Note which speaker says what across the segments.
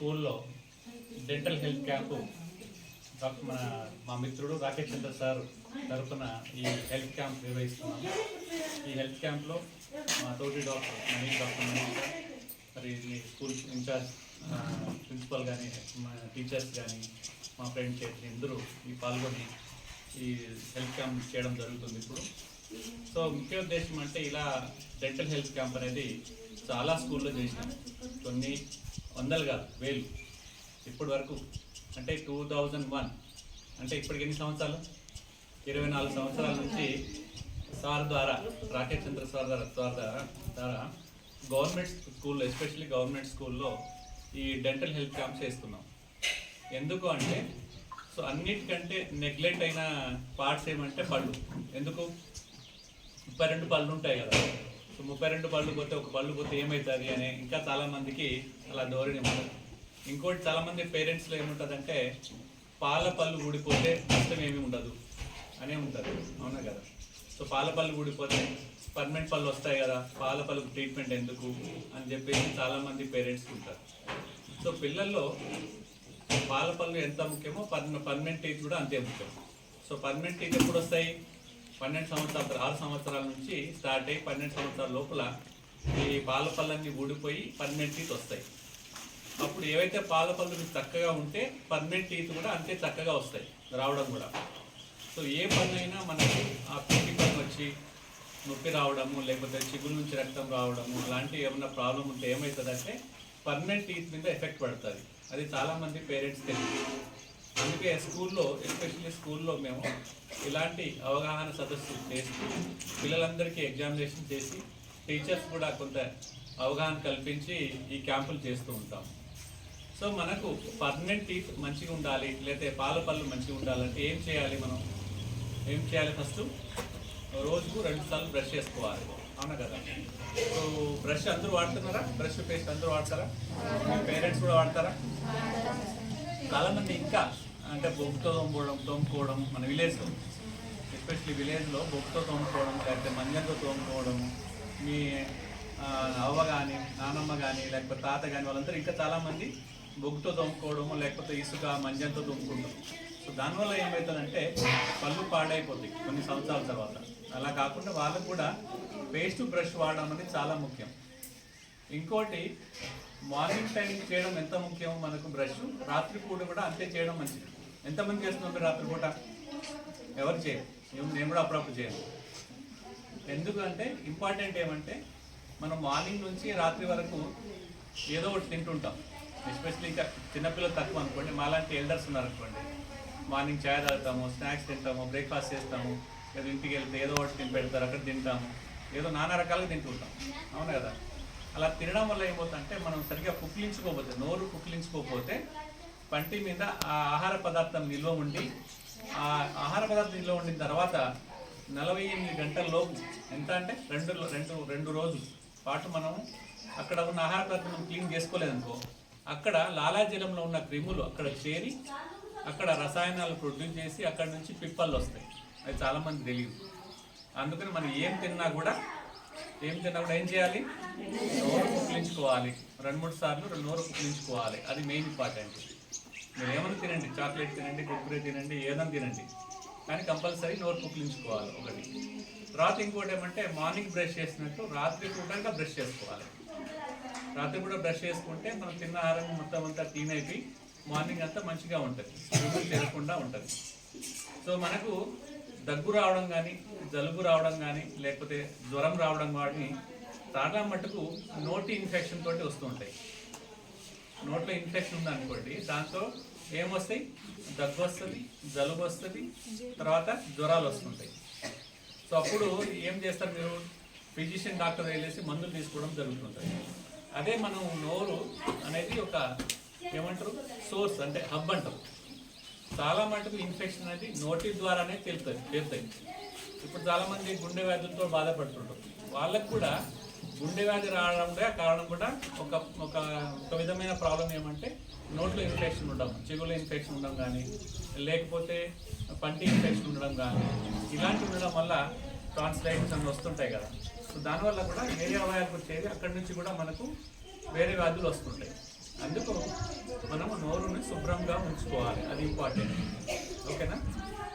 Speaker 1: స్కూల్లో dental health camp doctor మన మా మిత్రుడు రాకేష్ చంద్ర సార్ తరఫున ఈ హెల్త్ క్యాంప్ నిర్వహిస్తున్నాము. ఈ హెల్త్ క్యాంప్లో మా తోటి డాక్టర్ మనీష్ డాక్టర్ మనీష్ మరి స్కూల్ ఇన్ఛార్జ్ ప్రిన్సిపల్ కానీ మా టీచర్స్ కానీ మా ఫ్రెండ్ చేతి అందరూ ఈ పాల్గొని ఈ హెల్త్ క్యాంప్ చేయడం జరుగుతుంది ఇప్పుడు. సో ముఖ్య ఉద్దేశం అంటే ఇలా డెంటల్ హెల్త్ క్యాంప్ అనేది చాలా స్కూల్లో చేసినాం. కొన్ని వందలు కాదు వేలు. ఇప్పటి వరకు అంటే టూ థౌజండ్ వన్ అంటే ఇప్పటికి ఎన్ని సంవత్సరాలు? ఇరవై నాలుగు సంవత్సరాల నుంచి సార్ ద్వారా రాకేష్ చంద్ర సార్ ద్వారా సార్ ద్వారా ద్వారా గవర్నమెంట్ స్కూల్లో ఎస్పెషల్లీ గవర్నమెంట్ స్కూల్లో ఈ డెంటల్ హెల్త్ క్యాంప్స్ చేస్తున్నాం. ఎందుకు అంటే సో అన్నిటికంటే నెగ్లెక్ట్ అయిన పార్ట్స్ ఏమంటే పళ్ళు. ఎందుకు? ముప్పై రెండు పళ్ళు ఉంటాయి కదా. సో ముప్పై రెండు పళ్ళు పోతే ఒక పళ్ళు పోతే ఏమవుతుంది అని ఇంకా చాలామందికి అలా ధోరణి ఉంటుంది ఇంకోటి చాలామంది పేరెంట్స్లో ఏముంటుందంటే పాల పళ్ళు ఊడిపోతే నష్టం ఏమీ ఉండదు. అనే ఉంటుంది. అవునా కదా? సో పాల పళ్ళు ఊడిపోతే పర్మనెంట్ పళ్ళు వస్తాయి కదా పాల పళ్ళకు ట్రీట్మెంట్ ఎందుకు అని చెప్పేసి చాలామంది పేరెంట్స్ ఉంటారు. సో పిల్లల్లో పాల పళ్ళు ఎంత ముఖ్యమో పర్మ పర్మనెంట్ టీత్ కూడా అంతే ముఖ్యం. సో పర్మనెంట్ టీత్ ఎప్పుడు వస్తాయి? పన్నెండు సంవత్సరాలు ఆరు సంవత్సరాల నుంచి స్టార్ట్ అయ్యి పన్నెండు సంవత్సరాల లోపల ఈ పాల పళ్ళన్నీ ఊడిపోయి పర్మనెంట్ టీత్ వస్తాయి. అప్పుడు ఏవైతే పాల పళ్ళు మీకు చక్కగా ఉంటే పర్మనెంట్ టీత్ కూడా అంతే చక్కగా వస్తాయి రావడం కూడా. సో ఏ పన్ను మనకి ఆ పిండి పన్ను వచ్చి నొప్పి రావడము లేకపోతే చిగురు నుంచి రక్తం రావడము అలాంటివి ఏమైనా ప్రాబ్లం ఉంటే ఏమవుతుందంటే పర్మనెంట్ టీత్ మీద ఎఫెక్ట్ పడుతుంది. అది చాలామంది పేరెంట్స్ తెలియదు. అందుకే స్కూల్లో ఎస్పెషల్లీ స్కూల్లో మేము ఇలాంటి అవగాహన సదస్సులు చేసి పిల్లలందరికీ ఎగ్జామినేషన్ చేసి టీచర్స్ కూడా కొంత అవగాహన కల్పించి ఈ క్యాంపులు చేస్తూ ఉంటాం. సో మనకు పర్మనెంట్ టీత్ మంచిగా ఉండాలి లేకపోతే పాల పళ్ళు మంచిగా ఉండాలంటే ఏం చేయాలి మనం? ఏం చేయాలి ఫస్ట్? రోజుకు రెండు సార్లు బ్రష్ చేసుకోవాలి. అవునా కదా? సో బ్రష్ అందరూ వాడుతున్నారా? బ్రష్ పేస్ట్ అందరూ వాడతారా? మీ పేరెంట్స్ కూడా వాడతారా? చాలామంది ఇంకా అంటే బొగ్గుతో తోముకోవడం తోముకోవడం మన విలేజ్లో ఎస్పెషలీ విలేజ్లో బొగ్గుతో తోముకోవడం లేకపోతే మంజంతో తోముకోవడం మీ అవ్వ కానీ నానమ్మ కానీ లేకపోతే తాత కానీ వాళ్ళందరూ ఇంకా చాలామంది బొగ్గుతో తోముకోవడము లేకపోతే ఇసుక మంజంతో తోముకుంటాం సో దానివల్ల ఏమవుతుందంటే పళ్ళు పాడైపోతాయి కొన్ని సంవత్సరాల తర్వాత. అలా కాకుండా వాళ్ళకు కూడా పేస్ట్ బ్రష్ వాడడం అనేది చాలా ముఖ్యం. ఇంకోటి మార్నింగ్ టైం చేయడం ఎంత ముఖ్యం మనకు బ్రష్ రాత్రిపూట కూడా అంతే చేయడం మంచిది. ఎంతమంది చేస్తున్నారు మీరు రాత్రిపూట? ఎవరు చేయరు. నేను- నేను కూడా అప్పుడప్పుడు చేయను. ఎందుకంటే ఇంపార్టెంట్ ఏమంటే మనం మార్నింగ్ నుంచి రాత్రి వరకు ఏదో ఒకటి తింటుంటాం. ఎస్పెషల్లీ ఇంకా చిన్నపిల్లలు తక్కువ అనుకోండి. మాలాంటి ఎల్డర్స్ ఉన్నారు అనుకోండి. మార్నింగ్ చాయ్ తాగుతాము స్నాక్స్ తింటాము బ్రేక్ఫాస్ట్ చేస్తాము లేదా ఇంటికి వెళ్తే ఏదో ఒకటి తిని పెడతారు అక్కడ తింటాము. ఏదో నానా రకాలుగా తింటుంటాం. అవును కదా? అలా తినడం వల్ల ఏమవుతుందంటే మనం సరిగ్గా పుక్కిలించుకోకపోతే నోరు పుక్కిలించుకోకపోతే పంటి మీద ఆ ఆహార పదార్థం నిల్వ ఉండి ఆ ఆహార పదార్థం నిల్వ ఉండిన తర్వాత నలభై ఎనిమిది గంటల్లోపు ఎంత అంటే రెండు రెండు రెండు రోజులు పాటు మనం అక్కడ ఉన్న ఆహార పదార్థం క్లీన్ చేసుకోలేదనుకో అక్కడ లాలాజలంలో ఉన్న క్రిములు అక్కడ చేరి అక్కడ రసాయనాలు ప్రొడ్యూస్ చేసి అక్కడ నుంచి పిప్పళ్ళు వస్తాయి. అది చాలామంది తెలియదు. అందుకని మనం ఏం తిన్నా కూడా ఏం తిన్నా కూడా ఏం చేయాలి? నోరు పుక్కిలించుకోవాలి రెండు మూడు సార్లు రెండు నోరు పుక్కిలించుకోవాలి అది మెయిన్ ఇంపార్టెంట్. మీరు ఏమైనా తినండి చాక్లెట్ తినండి కుర్కురే తినండి ఏదైనా తినండి. కానీ కంపల్సరీ నోరు పుక్కిలించుకోవాలి ఒకటి. తర్వాత ఇంకోటి ఏమంటే మార్నింగ్ బ్రష్ చేసినట్టు రాత్రి పూట బ్రష్ చేసుకోవాలి. రాత్రి కూడా బ్రష్ చేసుకుంటే మనం తిన్న ఆహారం మొత్తం అంతా క్లీన్ అయిపోయి మార్నింగ్ అంతా మంచిగా ఉంటుంది. క్రిములు ఉంటుంది. సో మనకు దగ్గు రావడం కానీ జలుబు రావడం కానీ లేకపోతే జ్వరం రావడం కానీ చాలా మటుకు నోటి ఇన్ఫెక్షన్ తోటి వస్తుంటాయి నోట్లో ఇన్ఫెక్షన్ ఉందనుకోండి దాంతో ఏమొస్తాయి? దగ్గు వస్తుంది జలుబు వస్తుంది తర్వాత జ్వరాలు వస్తుంటాయి సో అప్పుడు ఏం చేస్తారు మీరు? ఫిజిషియన్ డాక్టర్ వెళ్ళేసి మందులు తీసుకోవడం జరుగుతుంటుంది. అదే మనం నోరు అనేది ఒక ఏమంటారు? సోర్స్ అంటే హబ్ అంటారు. చాలా మటుకు ఇన్ఫెక్షన్ అనేది నోటి ద్వారానే తెలుతుంది తెలుస్తాయి ఇప్పుడు చాలామంది గుండె వ్యాధులతో బాధపడుతుంటారు. వాళ్ళకు కూడా గుండె వ్యాధి రావడం కారణం కూడా ఒక ఒక ఒక విధమైన ప్రాబ్లం ఏమంటే నోట్లో ఇన్ఫెక్షన్ ఉండడం చెవుల ఇన్ఫెక్షన్ ఉండడం కానీ లేకపోతే పంటి ఇన్ఫెక్షన్ ఉండడం కానీ ఇలాంటివి ఉండడం వల్ల ట్రాన్స్లైట్స్ అని వస్తుంటాయి కదా. సో దానివల్ల కూడా ఏరియా అవయాలకు వచ్చేది అక్కడి నుంచి కూడా మనకు వేరే వ్యాధులు వస్తుంటాయి. అందుకు మనము నోరుని శుభ్రంగా ఉంచుకోవాలి. అది ఇంపార్టెంట్. ఓకేనా?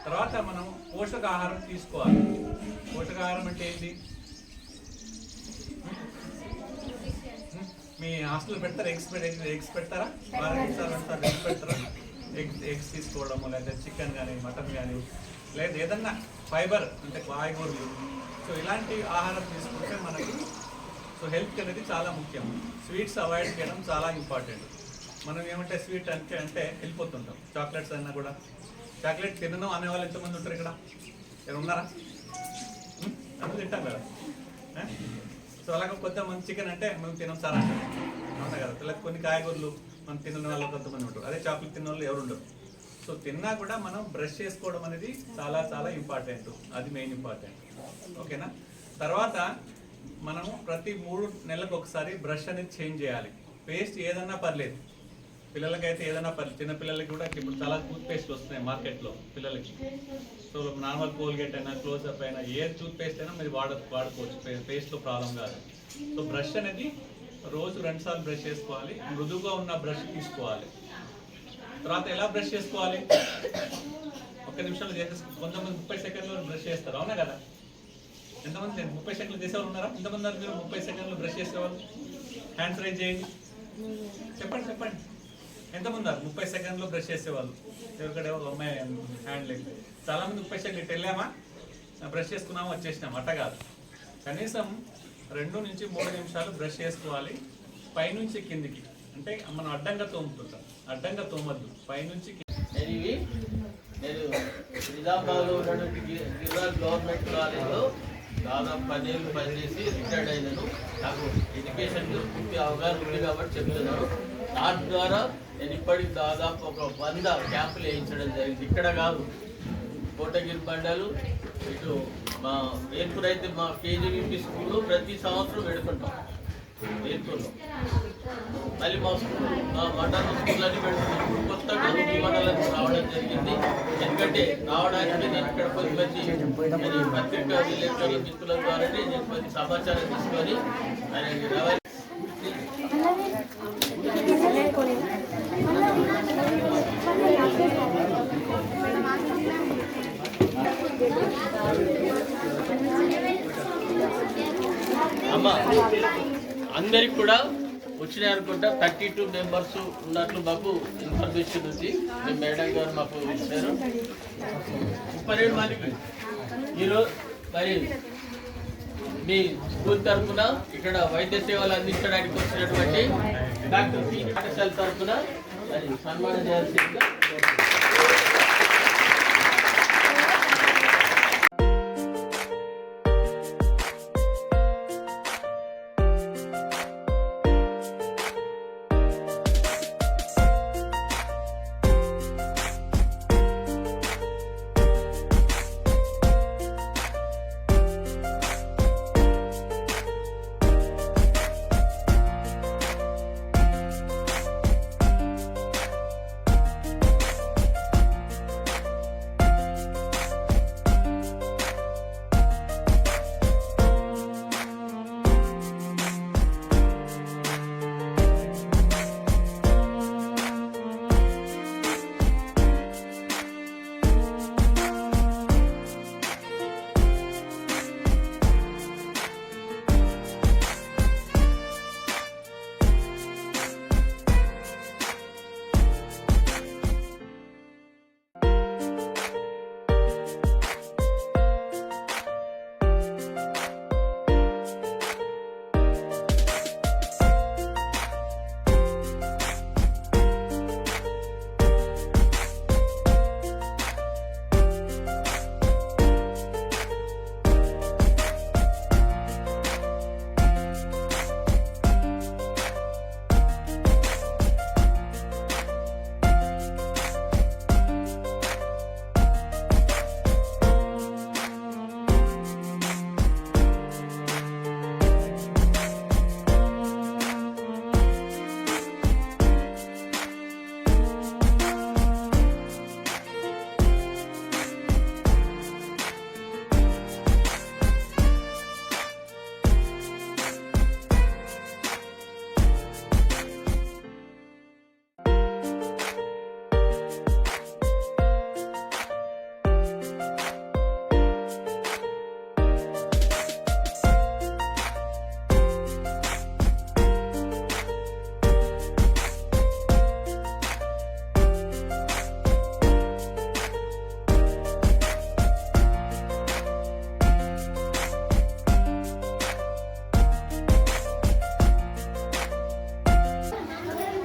Speaker 1: తర్వాత మనం పోషకాహారం తీసుకోవాలి. పోషకాహారం అంటే ఏంటి? మీ హాస్టల్ పెడతారా? ఎగ్స్ ఎగ్స్ పెడతారా? వారానికి ఎగ్స్ పెడతారా? ఎగ్స్ ఎగ్స్ తీసుకోవడము లేదా చికెన్ కానీ మటన్ కానీ లేదా ఏదన్నా ఫైబర్ అంటే కాయగూరలు. సో ఇలాంటి ఆహారం తీసుకుంటే మనకి సో హెల్త్ అనేది చాలా ముఖ్యం. స్వీట్స్ అవాయిడ్ చేయడం చాలా ఇంపార్టెంట్. మనం ఏమంటే స్వీట్ అంటే అంటే వెళ్ళిపోతుంటాం. చాక్లెట్స్ అయినా కూడా. చాక్లెట్ తినడం అనే వాళ్ళు ఎంతమంది ఉంటారు ఇక్కడ? ఇక్కడ ఉన్నారా? ఉం? అందరూ తింటాం కదా? సో అలాగే కొంతమంది చికెన్ అంటే మనం తినం సార్ అంటే అవునా కదా? లేదా కొన్ని కాయగూరలు మనం తిన్న వాళ్ళు కొంతమంది ఉంటారు. అదే చాక్లెట్ తిన్న వాళ్ళు ఎవరు ఉండరు. సో తిన్నా కూడా మనం బ్రష్ చేసుకోవడం అనేది చాలా చాలా ఇంపార్టెంట్. అది మెయిన్ ఇంపార్టెంట్. ఓకేనా? తర్వాత మనము ప్రతి మూడు నెలలకు ఒకసారి బ్రష్ అనేది చేంజ్ చేయాలి. పేస్ట్ ఏదన్నా పర్లేదు. పిల్లలకైతే ఏదైనా పర్లేదు చిన్న పిల్లలకి కూడా ఇప్పుడు చాలా టూత్ పేస్ట్లు వస్తున్నాయి మార్కెట్లో పిల్లలకి. సో నార్మల్ కోల్గేట్ అయినా క్లోజప్ అయినా ఏ టూత్ పేస్ట్ అయినా మీరు వాడ వాడుకోవచ్చు. పేస్ట్లో ప్రాబ్లం కాదు. సో బ్రష్ అనేది రోజు రెండు సార్లు బ్రష్ చేసుకోవాలి. మృదువుగా ఉన్న బ్రష్ తీసుకోవాలి. తర్వాత ఎలా బ్రష్ చేసుకోవాలి? ఒక్క నిమిషంలో చేసేసుకో కొంతమంది ముప్పై సెకండ్లో బ్రష్ చేస్తారు. అవునా కదా? ఎంతమంది ముప్పై సెకండ్లు చేసేవాళ్ళు ఉన్నారా? ఎంతమంది మీరు? ముప్పై సెకండ్లు బ్రష్ చేసేవాళ్ళు? హ్యాండ్స్ రైజ్ చేయండి. చెప్పండి చెప్పండి. ఎంతమంది ఉన్నారు ముప్పై సెకండ్లో బ్రష్ చేసేవాళ్ళు. ఎవరికడే ఒక అమ్మాయి హ్యాండ్ లేదు చాలా మంది ముప్పై సెకండ్ ఇటు వెళ్ళామా? బ్రష్ చేసుకున్నామా? వచ్చేసినాం. అట్ట కాదు. కనీసం రెండు నుంచి మూడు నిమిషాలు బ్రష్ చేసుకోవాలి. పైనుంచి కిందికి. అంటే మనం అడ్డంగా తోముతుంటాం అడ్డంగా తోమద్దు. పైనుంచి కి-
Speaker 2: నేను నేను నిజామాబాద్లో ఉన్నటువంటి గిరిరాజ్ గవర్నమెంట్ కాలేజ్లో దాదాపు పదేళ్ళు పనిచేసి రిటైర్డ్ అయినాను. నాకు ఎడ్యుకేషన్ పూర్తి అవగాహన ఉంది కాబట్టి చెప్తున్నాను. దాని ద్వారా నేను ఇప్పటికి దాదాపు ఒక వంద క్యాంపులు వేయించడం జరిగింది. ఇక్కడ కాదు కోటగిరి బండలు ఇటు మా వేర్పూర్ అయితే మా కేజీవీపీ స్కూల్లో ప్రతి సంవత్సరం పెడుతుంటాం. వేర్పూర్లో మళ్ళీ మా స్కూల్ మా మండలం స్కూల్ అని పెడుతున్నాం కొత్త కొత్తగా మండలం రావడం జరిగింది. ఎందుకంటే రావడానికి నేను ఇక్కడ కొద్దిమంది అది పత్రికా విలేకరుల మిత్రుల ద్వారానే నేను కొద్ది సమాచారం తీసుకొని ఆయన అమ్మ అందరికి కూడా వచ్చినాయి అనుకుంటా థర్టీ టూ మెంబర్స్ ఉన్నట్లు మాకు ఇన్ఫర్మేషన్ ఉంది. మీ మేడం గారు మాకు ఇచ్చారు. ముప్పై ఏడు మందికి. ఈరోజు మరి మీ స్కూల్ తరఫున ఇక్కడ వైద్య సేవలు అందించడానికి వచ్చినటువంటి డాక్టర్ పి. పాఠశాల తరఫున మరి సన్మానం చేయాల్సిందిగా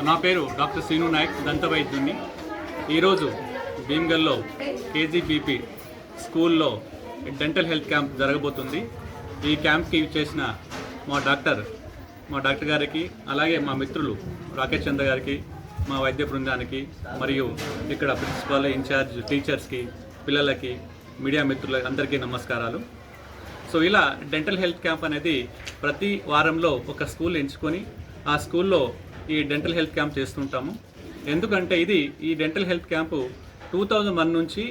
Speaker 1: నా పేరు డాక్టర్ శ్రీను నాయక్ దంత వైద్యుని ఈరోజు భీమ్గల్లో కేజీబీపీ స్కూల్లో డెంటల్ హెల్త్ క్యాంప్ జరగబోతుంది. ఈ క్యాంప్కి చేసిన మా డాక్టర్ మా డాక్టర్ గారికి అలాగే మా మిత్రులు రాకేష్ చంద్ర గారికి మా వైద్య బృందానికి మరియు ఇక్కడ ప్రిన్సిపాల్ ఇన్ఛార్జ్ టీచర్స్కి పిల్లలకి మీడియా మిత్రుల అందరికీ నమస్కారాలు. సో ఇలా డెంటల్ హెల్త్ క్యాంప్ అనేది ప్రతి వారంలో ఒక స్కూల్ ఎంచుకొని ఆ స్కూల్లో ఈ డెంటల్ హెల్త్ క్యాంప్ చేస్తుంటాము. ఎందుకంటే ఇది ఈ dental health camp two thousand one నుంచి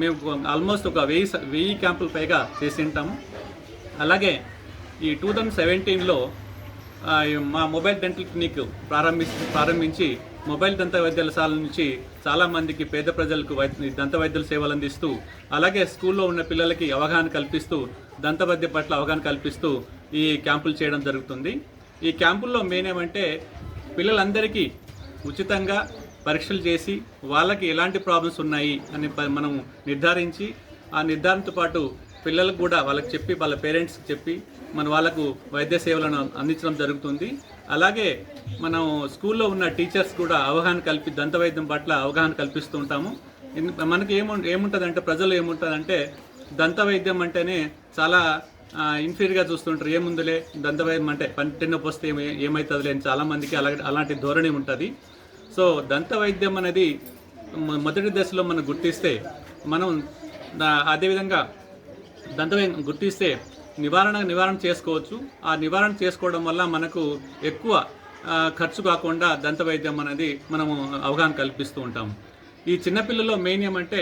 Speaker 1: మేము ఆల్మోస్ట్ ఒక వెయ్యి వెయ్యి క్యాంపులు పైగా చేసి ఉంటాము. అలాగే ఈ టూ థౌజండ్ సెవెంటీన్లో మా మొబైల్ డెంటల్ క్లినిక్ ప్రారంభి ప్రారంభించి మొబైల్ దంత వైద్యశాల నుంచి చాలామందికి పేద ప్రజలకు వై దంత వైద్యుల సేవలు అందిస్తూ అలాగే స్కూల్లో ఉన్న పిల్లలకి అవగాహన కల్పిస్తూ దంత వైద్య పట్ల అవగాహన కల్పిస్తూ ఈ క్యాంపులు చేయడం జరుగుతుంది. ఈ క్యాంపుల్లో మెయిన్ ఏమంటే పిల్లలందరికీ ఉచితంగా పరీక్షలు చేసి వాళ్ళకి ఎలాంటి ప్రాబ్లమ్స్ ఉన్నాయి అని ప- మనం నిర్ధారించి ఆ నిర్ధారణతో పాటు పిల్లలకు కూడా వాళ్ళకి చెప్పి వాళ్ళ పేరెంట్స్కి చెప్పి మన వాళ్ళకు వైద్య సేవలను అందించడం జరుగుతుంది. అలాగే మనం స్కూల్లో ఉన్న టీచర్స్ కూడా అవగాహన కల్పి దంత వైద్యం పట్ల అవగాహన కల్పిస్తూ ఉంటాము. మనకి ఏము ఏముంటుందంటే ప్రజలు ఏముంటుందంటే దంత వైద్యం అంటేనే చాలా ఇన్ఫీరియర్గా చూస్తుంటారు. ఏముందిలే దంతవైద్యం అంటే పంటి వస్తే ఏమవుతుందిలే అని చాలామందికి అలా అలాంటి ధోరణి ఉంటుంది. సో దంత వైద్యం అనేది మొదటి దశలో మనం గుర్తిస్తే మనం అదేవిధంగా దంతవైద్యం గుర్తిస్తే నివారణ నివారణ చేసుకోవచ్చు. ఆ నివారణ చేసుకోవడం వల్ల మనకు ఎక్కువ ఖర్చు కాకుండా దంత వైద్యం అనేది మనము అవగాహన కల్పిస్తూ ఉంటాము. ఈ చిన్నపిల్లల్లో మెయిన్ ఏమంటే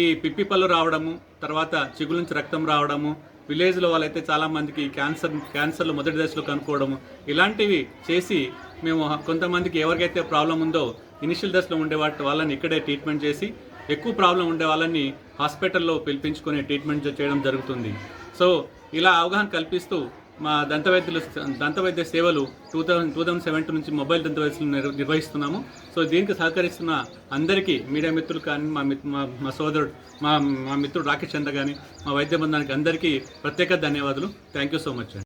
Speaker 1: ఈ పిప్పి పళ్ళు రావడము తర్వాత చిగులు నుంచి రక్తం రావడము విలేజ్లో వాళ్ళైతే చాలామందికి క్యాన్సర్ క్యాన్సర్లు మొదటి దశలో కనుక్కోవడము ఇలాంటివి చేసి మేము కొంతమందికి ఎవరికైతే ప్రాబ్లం ఉందో ఇనిషియల్ దశలో ఉండే వాటి వాళ్ళని ఇక్కడే ట్రీట్మెంట్ చేసి ఎక్కువ ప్రాబ్లం ఉండే వాళ్ళని హాస్పిటల్లో పిలిపించుకొని ట్రీట్మెంట్ చేయడం జరుగుతుంది. సో ఇలా అవగాహన కల్పిస్తూ మా దంత వైద్యులు సేవలు two thousand two thousand seventy నుంచి మొబైల్ దంత వైద్యులు నిర్వహిస్తున్నాము. సో దీనికి సహకరిస్తున్న అందరికీ మీడియా మిత్రులు కానీ మా మిత్ మా మా సోదరుడు మా మా మిత్రుడు రాకేష్ చంద్ర కానీ మా వైద్య బృందానికి అందరికీ ప్రత్యేక ధన్యవాదాలు. థ్యాంక్ యూ సో మచ్ అండి.